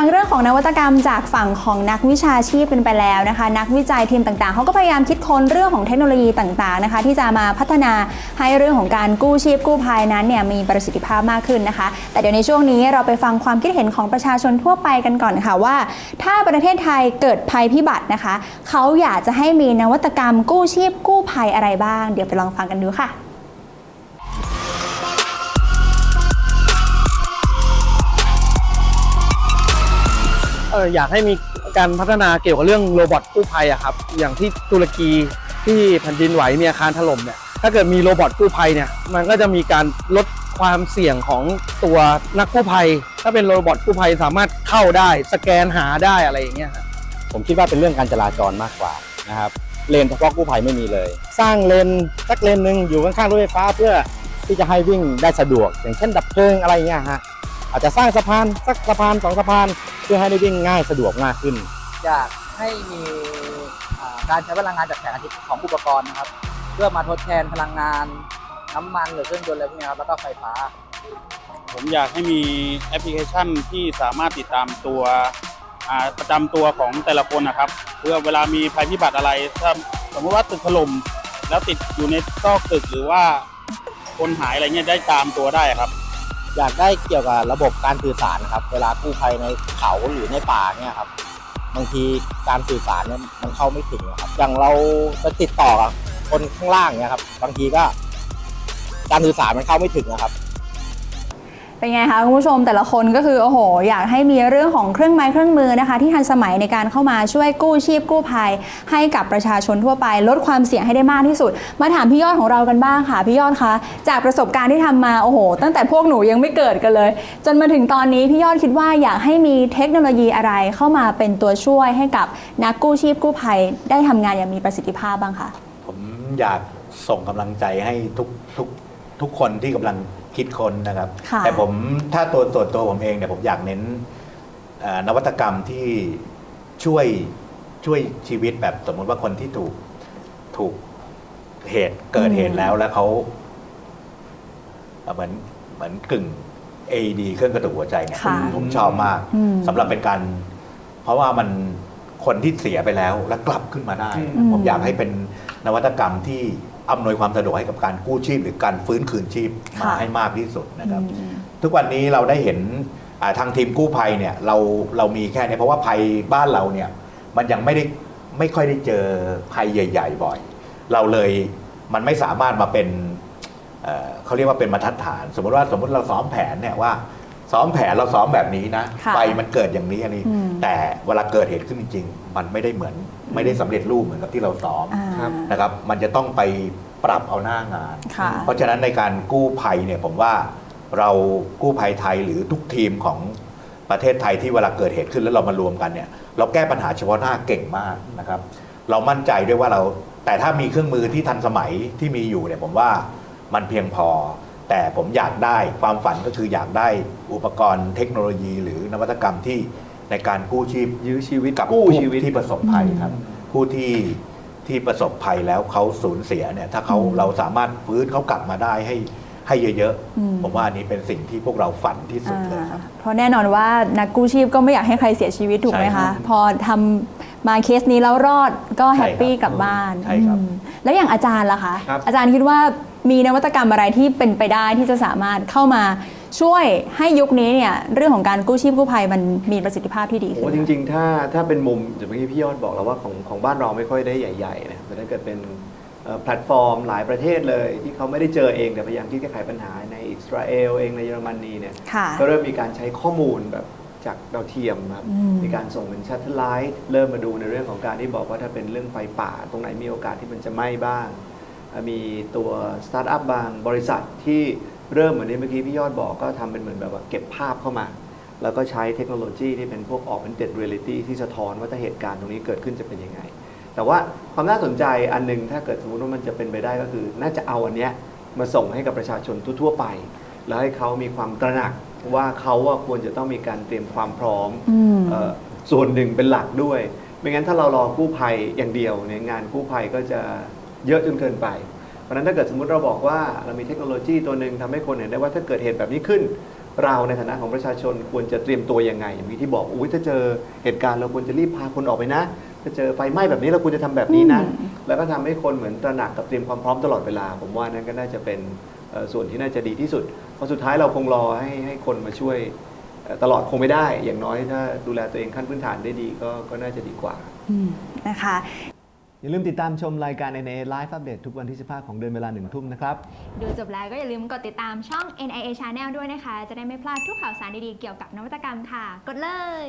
ฟังเรื่องของนวัตกรรมจากฝั่งของนักวิชาชีพเป็นไปแล้วนะคะ นักวิจัยทีมต่างๆเขาก็พยายามคิดค้นเรื่องของเทคโนโลยีต่างๆนะคะ ที่จะมาพัฒนาให้เรื่องของการกู้ชีพกู้ภัยนั้นเนี่ยมีประสิทธิภาพมากขึ้นนะคะ แต่เดี๋ยวในช่วงนี้เราไปฟังความคิดเห็นของประชาชนทั่วไปกันก่อนค่ะว่า ถ้าประเทศไทยเกิดภัยพิบัตินะคะเขาอยากจะให้มีนวัตกรรมกู้ชีพกู้ภัยอะไรบ้าง เดี๋ยวไปลองฟังกันดูค่ะ เอออยากให้มีการพัฒนาเกี่ยวกับเรื่องโรบอทกู้ภัยอะครับอย่างที่ตุรกีที่แผ่นดินไหวมีอาคารถล่มเนี่ยถ้าเกิดมีโรบอทกู้ภัยเนี่ยมันก็จะมีการลดความเสี่ยงของตัวนักกู้ภัย ถ้าเป็นโรบอทกู้ภัยสามารถเข้าได้สแกนหาได้อะไรอย่างเงี้ยฮะผมคิดว่าเป็นเรื่องการจราจรมากกว่านะครับเลนเฉพาะกู้ภัยไม่มีเลย สร้างเลนสักเลนหนึ่งอยู่ข้างๆรถไฟฟ้าเพื่อที่จะให้วิ่งได้สะดวก อย่างเช่นดับเพลิงอะไรเงี้ยฮะ อาจจะสร้างสะพานสักสะพานสองสะพาน เพื่อให้ได้วิ่งง่ายสะดวกมากขึ้น อยากให้มีอ่าการใช้พลังงานจากแสงอาทิตย์ของอุปกรณ์นะครับ เพื่อมาทดแทนพลังงานน้ำมันหรือเครื่องยนต์อะไรพวกนี้ครับแล้วก็ไฟฟ้า ผมอยากให้มีแอปพลิเคชันที่สามารถติดตามตัวอ่าประจำตัวของแต่ละคนนะครับ เพื่อเวลามีภัยพิบัติอะไร ถ้าสมมติว่าตึกถล่มแล้วติดอยู่ในซอกตึกหรือว่าคนหายอะไรเงี้ยได้ตามตัวได้ครับ อยากได้เกี่ยวกับระบบการสื่อสารนะครับ เวลากู้ภัยในเขาหรือในป่าเนี่ยครับบางทีการสื่อสารเนี่ยมันเข้าไม่ถึงนะครับ อย่างเราจะติดต่อกับคนข้างล่างเนี่ยครับ บางทีก็การสื่อสารมันเข้าไม่ถึงนะครับ เป็นไงคะคุณผู้ชมแต่ละคนก็คือโอ้โห อยากให้มีเรื่องของเครื่องไม้เครื่องมือนะคะ ที่ทันสมัยในการเข้ามาช่วยกู้ชีพกู้ภัย ให้กับประชาชนทั่วไป ลดความเสี่ยงให้ได้มากที่สุด มาถามพี่ยอดของเรากันบ้างค่ะพี่ยอดคะจากประสบการณ์ที่ทำมาโอ้โห ตั้งแต่พวกหนูยังไม่เกิดกันเลย จนมาถึงตอนนี้พี่ยอดคิดว่าอยากให้มีเทคโนโลยีอะไรเข้ามาเป็นตัวช่วยให้กับนักกู้ชีพกู้ภัย ได้ทำงานอย่างมีประสิทธิภาพบ้างคะผมอยากส่งกำลังใจให้ทุกทุกทุกคนที่กำลัง คิดค้นนะครับ ค่ะแต่ผมถ้าตัวส่วนตัวผมเองเนี่ยผมอยากเน้นเอ่อนวัตกรรมที่ช่วยช่วยชีวิตแบบสมมติว่าคนที่ถูกถูกเหตุเกิดเหตุแล้วแล้วเขาเอ่อเหมือนเหมือนกึ่ง AED เครื่องกระตุกหัวใจเนี่ยผมค่ะผมชอบมากอืมสำหรับเป็นการ เพราะว่ามันคนที่เสียไปแล้วแล้วกลับขึ้นมาได้ อืม ผมอยากให้เป็นนวัตกรรมที่ อำนวยความสะดวกให้กับการกู้ชีพ หรือการฟื้นคืนชีพมาให้มากที่สุดนะครับอืมทุกวันนี้เราได้เห็นอ่าทางทีมกู้ภัยเนี่ยเราเรามีแค่เนี้เพราะว่าภัยบ้านเราเนี่ยมันยังไม่ได้ไม่ค่อยได้เจอภัยใหญ่ ๆ บ่อย เราเลยมันไม่สามารถมาเป็นเอ่อเขาเรียกว่าเป็นบรรทัดฐาน สมมติว่าสมมติเราซ้อมแผนเนี่ยว่า ซ้อมแผนเราซ้อมแบบนี้นะค่ะไฟมันเกิดอย่างนี้อันนี้ อืม แต่เวลาเกิดเหตุขึ้นจริงๆ มันไม่ได้เหมือน ไม่ได้สำเร็จรูปเหมือนกับที่เราซ้อม อ่านะครับมันจะต้องไปปรับเอาหน้างาน ค่ะ เพราะฉะนั้นในการกู้ภัยเนี่ยผมว่าเรากู้ภัยไทยหรือทุกทีมของประเทศไทยที่เวลาเกิดเหตุขึ้นแล้วเรามารวมกันเนี่ยเราแก้ปัญหาเฉพาะหน้าเก่งมากนะครับ เรามั่นใจด้วยว่าเราแต่ถ้ามีเครื่องมือที่ทันสมัยที่มีอยู่เนี่ยผมว่ามันเพียงพอ แต่ผมอยากได้ความฝันก็คืออยากได้อุปกรณ์เทคโนโลยี หรือนวัตกรรมที่ในการกู้ชีพยื้อชีวิตกับกู้ผู้ชีวิตที่ประสบภัยครับ ผู้ที่ที่ประสบภัยแล้วเขาสูญเสียเนี่ย ถ้าเขาอืมเราสามารถฟื้นเขากลับมาได้ให้ให้เยอะอืมๆผมว่าอันนี้เป็นสิ่งที่พวกเราฝันที่สุดเลยครับอ่าเพราะแน่นอนว่านักกู้ชีพก็ไม่อยากให้ใครเสียชีวิตถูกไหมใช่ครัคะบพอทำมาเคสนี้แล้วรอดก็แฮปปี้ใช่ครับกลับบ้านใช่ครับอืมแล้วอย่างอาจารย์ล่ะคะครับอาจารย์คิดว่า มีนวัตกรรมอะไรที่เป็นไปได้ที่จะสามารถเข้ามาช่วยให้ยุคนี้เนี่ยเรื่องของการกู้ชีพกู้ภัยมันมีประสิทธิภาพที่ดีโอ้ขึ้นจริงๆ ถ้าถ้าเป็นมุมอย่างเมื่อกี้พี่ยอดบอกแล้วว่าของของบ้านเราไม่ค่อยได้ใหญ่ๆนะแต่ถ้าเกิดเป็นเอ่อแพลตฟอร์มหลายประเทศเลย ที่เขาไม่ได้เจอเองแต่พยายามที่จะแก้ไขปัญหาในอิสราเอลเองในเยอรมนีเนี่ยค่ะก็เริ่มมีการใช้ข้อมูลแบบจากดาวเทียมครับอืมมีการส่งเป็นชัตเทอร์ไลท์เริ่มมาดูในเรื่องของการที่บอกว่าถ้าเป็นเรื่องไฟป่า ตรงไหนมีโอกาสที่มันจะไหม้บ้างเอ่อ มีตัวสตาร์ทอัพบางบริษัทที่เริ่มเหมือนที่เมื่อกี้พี่ยอดบอกก็ทำเป็นเหมือนแบบว่าเก็บภาพเข้ามา แล้วก็ใช้เทคโนโลยีที่เป็นพวก augmented reality ที่สะท้อนว่าถ้าเหตุการณ์ตรงนี้เกิดขึ้นจะเป็นยังไง แต่ว่าความน่าสนใจอันหนึงถ้าเกิดสมมติว่ามันจะเป็นไปได้ก็คือ น่าจะเอาอันเนี้ยมาส่งให้กับประชาชนทั่วๆไป แล้วให้เขามีความตระหนักว่าเขาอะควรจะต้องมีการเตรียมความพร้อมอืม เอ่อส่วนหนึ่งเป็นหลักด้วย ไม่งั้นถ้าเรารอกู้ภัยอย่างเดียวเนี่ยงานกู้ภัยก็จะ เยอะจนเกินไป เพราะฉะนั้นถ้าเกิดสมมติเราบอกว่าเรามีเทคโนโลยีตัวหนึ่งทำให้คนเห็นได้ว่าถ้าเกิดเหตุแบบนี้ขึ้น เราในฐานะของประชาชนควรจะเตรียมตัวยังไงอย่างที่บอกอุ้ยถ้าเจอเหตุการณ์เราควรจะรีบพาคนออกไปนะถ้าเจอไฟไหม้แบบนี้เราควรจะทำแบบนี้นะอืมแล้วก็ทำให้คนเหมือนตระหนักกับเตรียมความพร้อมตลอดเวลา ผมว่านั่นก็น่าจะเป็นเอ่อส่วนที่น่าจะดีที่สุดเพราะสุดท้ายเราคงรอให้ให้คนมาช่วยเอ่อตลอดคงไม่ได้ อย่างน้อยถ้าดูแลตัวเองขั้นพื้นฐานได้ดีก็ก็น่าจะดีกว่าอืมนะคะ อย่าลืมติดตามชมรายการ NIA Live Update ทุกวันที่ 15 ของเดือนเวลาหนึ่งทุ่มนะครับ ดูจบแล้วก็อย่าลืมกดติดตามช่อง NIA Channel ด้วยนะคะ จะได้ไม่พลาดทุกข่าวสารดีๆเกี่ยวกับนวัตกรรมค่ะ กดเลย